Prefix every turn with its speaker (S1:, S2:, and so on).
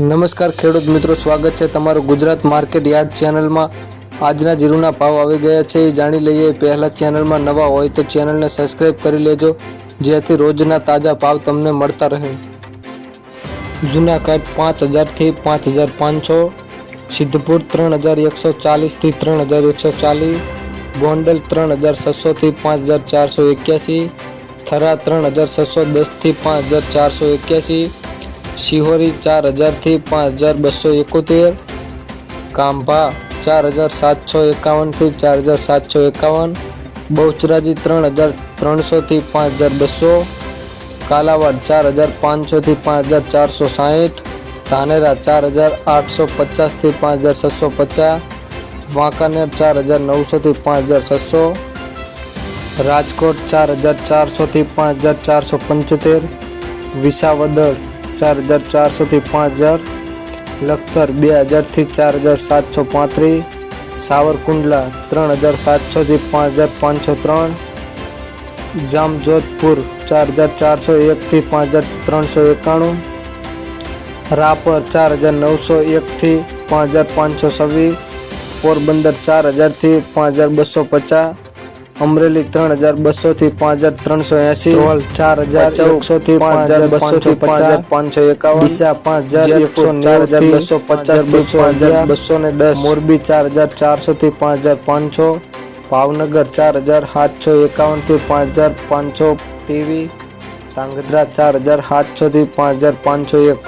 S1: નમસ્કાર ખેડૂત મિત્રો, સ્વાગત છે તમારું ગુજરાત માર્કેટ યાર્ડ ચેનલમાં. આજના જીરુના ભાવ આવી ગયા છે, એ જાણી લઈએ. પહેલાં ચેનલમાં નવા હોય તો ચેનલને સબસ્ક્રાઈબ કરી લેજો, જેથી રોજના તાજા ભાવ તમને મળતા રહે. જૂના કટ પાંચ હજારથી પાંચ હજાર પાંચસો, સિદ્ધપુર ત્રણ હજાર એકસો ચાલીસથી ત્રણ હજાર એકસો ચાલીસ, ગોંડલ ત્રણ હજાર છસોથી પાંચ હજાર ચારસો એક્યાસી, થરા ત્રણ હજાર છસો દસથી પાંચ હજાર ચારસો એક્યાસી શિહોરી ચાર હજારથી પાંચ હજાર બસો એકોતેર. કાંભા ચાર હજાર સાતસો એકાવનથી ચાર હજાર સાતસો એકાવન. બહુચરાજી ત્રણ હજાર ત્રણસોથી પાંચ હજાર બસો. કાલાવાડ ચાર હજાર પાંચસોથી પાંચ હજાર ચારસો સાહીઠ. ધાનેરા ચાર હજાર આઠસો પચાસથી પાંચ હજાર છસો પચાસ. વાંકાનેર ચાર હજાર નવસોથી પાંચ હજાર છસો. રાજકોટ ચાર હજાર ચારસોથી પાંચ હજાર ચારસો પંચોતેર. વિસાવદર ચાર હજાર ચારસોથી પાંચ હજાર લખતર બે હજારથી ચાર હજાર સાતસો પાંત્રીસ, સાવરકુંડલા ત્રણ હજાર સાતસોથી પાંચ હજાર પાંચસો ત્રણ, જામજોધપુર ચાર હજાર ચારસો એકથી પાંચ હજાર ત્રણસો એકાણું, રાપર ચાર હજાર નવસો એકથી પાંચ હજાર પાંચસો છવ્વીસ, પોરબંદર ચાર હજારથી પાંચ હજાર બસો પચાસ અમરેલી ત્રણ હજાર બસોથી પાંચ હજાર ત્રણસો એંસી ધ્રોલ ચાર હજાર ચૌદસોથી પાંચ હજાર બસોથી પાંચ હજાર પાંચસો એકાવન ડીસા પાંચ હજાર એકસો ચાર હજાર બસો પચાસ બસો હજાર બસો ને દસ. મોરબી ચાર હજાર ચારસોથી પાંચ હજાર પાંચસો ભાવનગર ચાર હજાર સાતસો એકાવનથી પાંચ હજાર પાંચસો ત્રેવીસ ધાંગધ્રા ચાર હજાર સાતસોથી પાંચ હજાર પાંચસો એક.